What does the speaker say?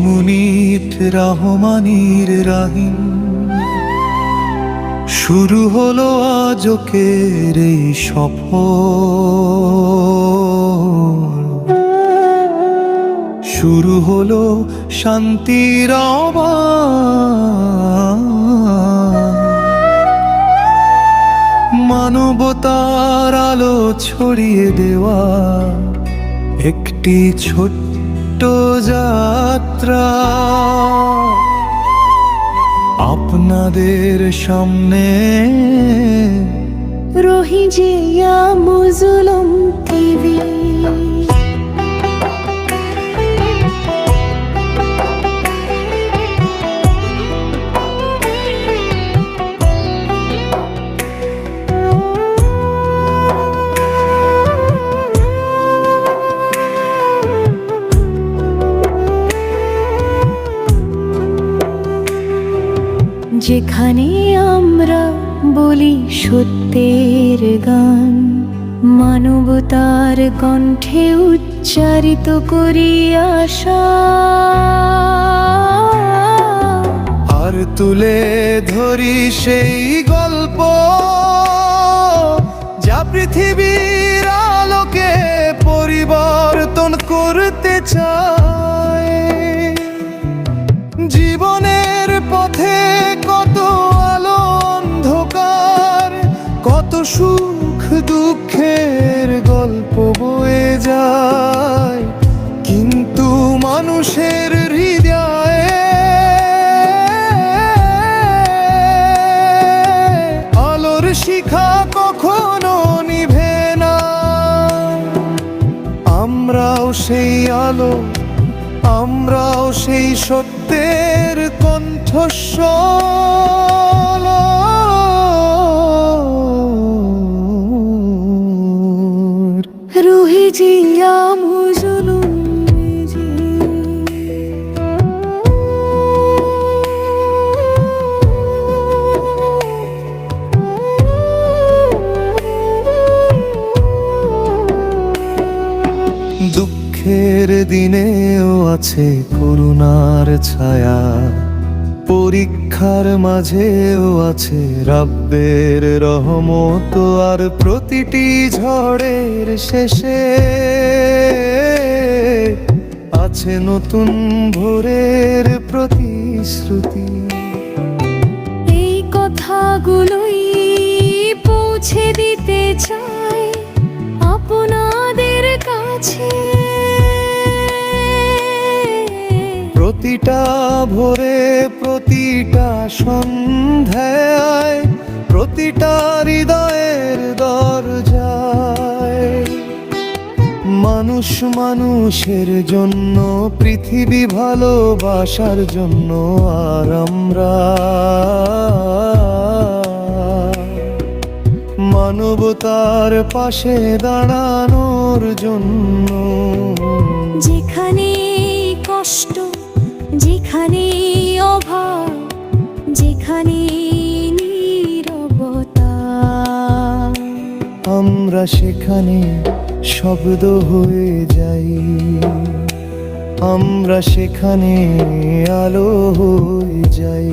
মুনিট রহমানির রাহিম শুরু হলো আজকের এই সফর শুরু হলো শান্তির। মানবতার আলো ছড়িয়ে দেওয়া একটি ছোট্ট যাত্রা। আপনাদের সামনে রোহিজিয়া মুজুলম টিভি। যেখানে আমরা বলি সত্যের গান, মানবতার কণ্ঠে উচ্চারিত করি আশা। আর তুলে ধরি সেই গল্প, যা পৃথিবীর আলোকে পরিবর্তন করতে চায়। জীবনের পথে কত আলো অন্ধকার, কত সুখ দুঃখের গল্প বয়ে যায়। কিন্তু মানুষের হৃদয়ে আলোর শিখা কখনো নিভে না। আমরাও সেই আলো, আমরাও সেই সত্যের কণ্ঠস্বর রোহিজিয়া মুজুলুম দুঃখের দিনেও আছে করুণার ছায়া। পরীক্ষার মাঝেও আছে রাব্বের রহমত আর প্রতিটি ঝড়ের শেষে আছে নতুন ভোরের প্রতিশ্রুতি। এই কথাগুলোই পৌঁছে দিতে চাই আপনাদের কাছে। প্রতিটা ভোরে প্রতিটা সন্ধ্যায়, প্রতিটা হৃদয়ের দরজায়। মানুষ মানুষের জন্য, পৃথিবী ভালোবাসার জন্য আর আমরা। মানবতার পাশে দাঁড়ানোর জন্য আমরা সেখানে শব্দ হয়ে যাই। আমরা সেখানে আলো হয়ে যাই।